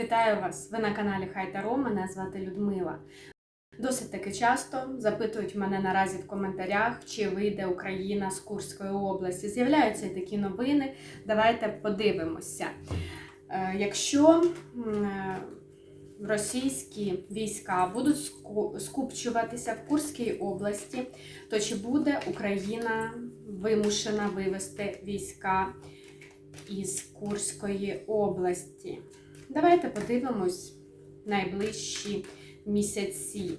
Вітаю вас! Ви на каналі Хай Таро, мене звати Людмила. Досить таки часто запитують мене наразі в коментарях, чи вийде Україна з Курської області. З'являються такі новини. Давайте подивимося. Е, Якщо е, російські війська будуть скупчуватися в Курській області, то чи буде Україна вимушена вивести війська із Курської області? Давайте подивимось найближчі місяці.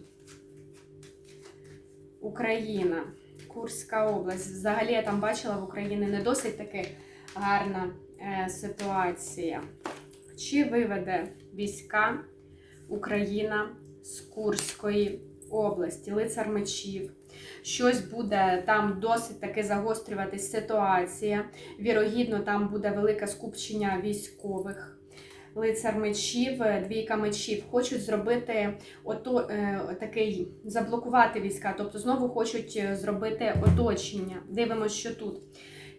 Україна, Курська область. Взагалі я там бачила в Україні не досить таки гарна е, ситуація. Чи виведе війська Україна з Курської області, лицар мечів? Щось буде там досить таки загострюватись ситуація. Вірогідно, там буде велике скупчення військових. Лицар мечів, е, двійка мечів хочуть зробити ото е, такий заблокувати війська, тобто знову хочуть е, зробити оточення. Дивимося, що тут.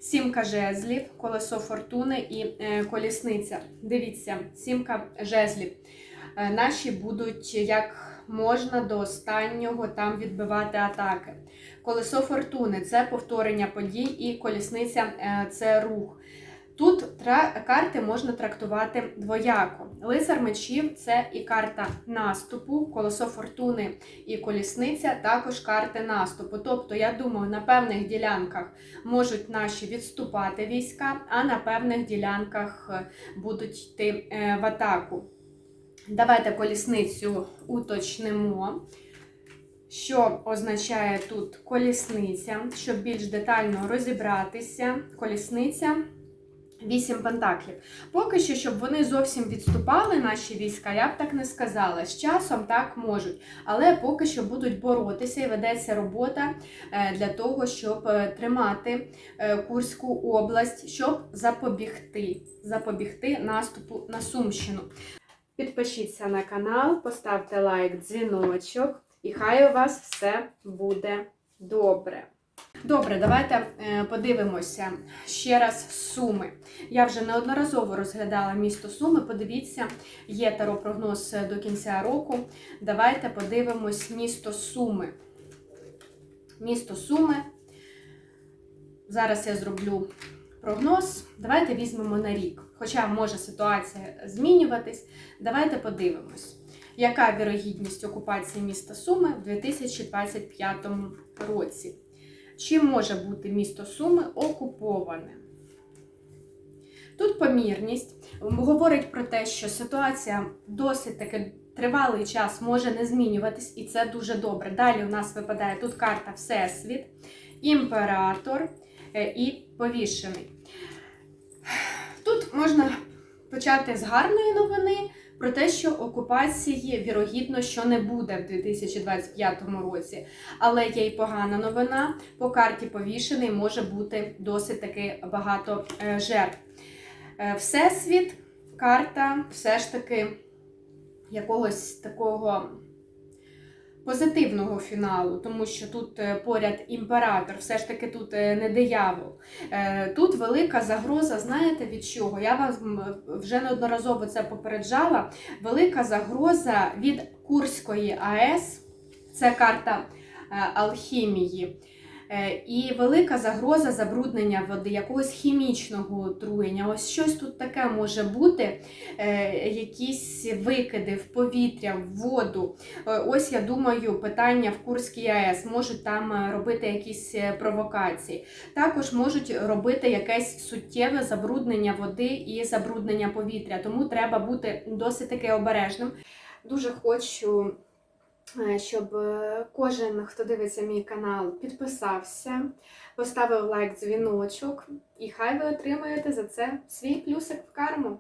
Сімка жезлів, колесо фортуни і колісниця. Дивіться, сімка жезлів. Наші будуть як можна до останнього там відбивати атаки. Колесо фортуни це повторення подій, і колісниця це рух. Тут карти можна трактувати двояко. Лицар мечів це і карта наступу, колесо фортуни і колісниця також карти наступу. Тобто, я думаю, на певних ділянках можуть наші відступати війська, а на певних ділянках е, будуть йти е, в атаку. Давайте колісницю уточнимо. Що означає тут колісниця, щоб більш детально розібратися, колісниця Вісім пентаклів. Поки що, щоб вони зовсім відступали, наші війська, я б так не сказала. З часом так можуть, але поки що будуть боротися і ведеться робота е, для того, щоб е, тримати е, Курську область, щоб запобігти, запобігти наступу на Сумщину. Підпишіться на канал, поставте лайк, дзвіночок, і хай у вас все буде добре. Добре, давайте е, подивимося ще раз суми. Я вже неодноразово розглядала місто Суми. Подивіться, є таро-прогноз до кінця року. Давайте подивимось місто Суми. Місто Суми. Зараз я зроблю прогноз. Давайте візьмемо на рік. Хоча може ситуація змінюватись. Давайте подивимось, яка вірогідність окупації міста Суми в 2025 році. Чи може бути місто Суми окуповане? Тут помірність говорить про те, що ситуація досить таки тривалий час може не змінюватись, і це дуже добре. Далі у нас випадає тут карта Всесвіт, імператор е, і повішений. Тут можна почати з гарної новини про те, що окупації вірогідно, що не буде в 2025 році. Але є й погана новина. По карті повішений може бути досить таки багато е, жертв. Е, Всесвіт, карта все ж таки якогось такого позитивного фіналу, тому що тут е, поряд імператор, все ж таки тут е, не диявол. Е, Тут велика загроза, знаєте від чого? Я вам вже неодноразово це попереджала. Велика загроза від Курської АЕС, це карта алхімії. Е, І велика загроза забруднення води, якогось хімічного отруєння. Ось щось тут таке може бути, е, якісь викиди в повітря, в воду. Е, Ось я думаю, питання в Курській АЕС можуть там робити якісь провокації. Також можуть робити якесь суттєве забруднення води і забруднення повітря. Тому треба бути досить таки обережним. Дуже хочу щоб е, кожен, хто дивиться мій канал, підписався, поставив лайк, дзвіночок, і хай ви отримаєте за це свій плюсик в карму.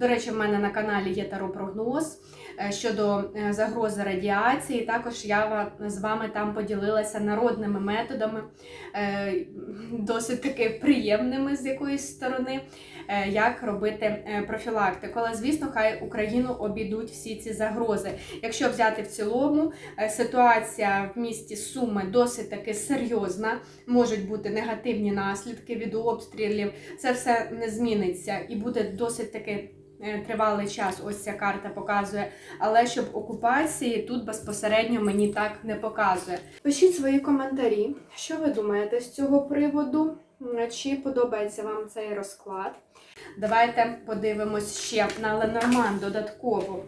До речі, в мене на каналі є таро-прогноз е, щодо е, загрози радіації. Також я з вами там поділилася народними методами, е, досить таки приємними з якоїсь сторони, як робити профілактику. Але, звісно, хай Україну обійдуть всі ці загрози. Якщо взяти в цілому, ситуація в місті Суми досить таки серйозна. Можуть бути негативні наслідки від обстрілів. Це все не зміниться і буде досить таки е, тривалий час. Ось ця карта показує. Але щоб окупації тут безпосередньо мені так не показує. Пишіть свої коментарі, що ви думаєте з цього приводу. Чи подобається вам цей розклад? Давайте подивимось ще на Ленорман додатково,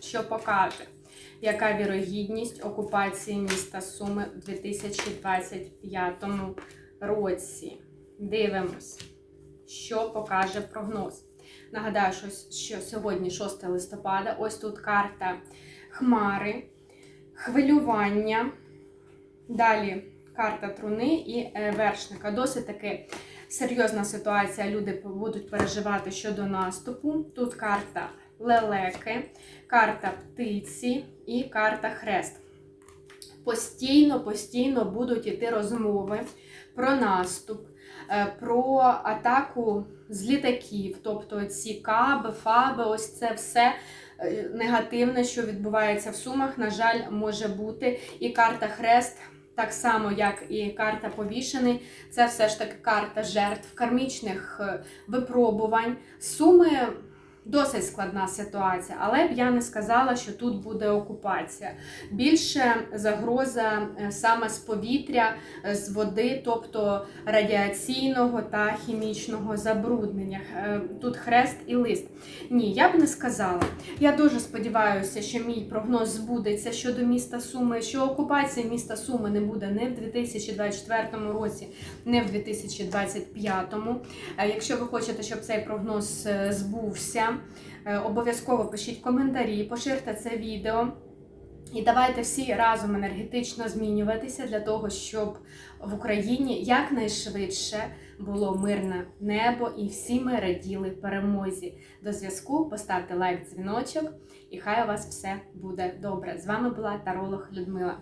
що покаже, яка вірогідність окупації міста Суми у 2025 році. Дивимось, що покаже прогноз. Нагадаю, що, що сьогодні 6 листопада. Ось тут карта хмари, хвилювання. Далі карта труни і е, вершника. Досить таки серйозна ситуація. Люди будуть переживати щодо наступу. Тут карта лелеки, карта птиці і карта хрест. Постійно, постійно будуть іти розмови про наступ, е, про атаку з літаків, тобто ці каби, фаби, ось це все е, негативне, що відбувається в Сумах, на жаль, може бути. І карта хрест. Так само, як і карта повішений, це все ж таки карта жертв, кармічних е, випробувань. Суми досить складна ситуація, але б я не сказала, що тут буде окупація. Більше загроза е, саме з повітря, е, з води, тобто радіаційного та хімічного забруднення. Е, Тут хрест і лист. Ні, я б не сказала. Я дуже сподіваюся, що мій прогноз збудеться щодо міста Суми, що окупації міста Суми не буде не в 2024 році, не в 2025. Е, Якщо ви хочете, щоб цей прогноз збувся, обов'язково пишіть коментарі, поширте це відео. І давайте всі разом енергетично змінюватися для того, щоб в Україні якнайшвидше було мирне небо і всі ми раділи перемозі. До зв'язку поставте лайк, дзвіночок, і хай у вас все буде добре. З вами була Таролог Людмила.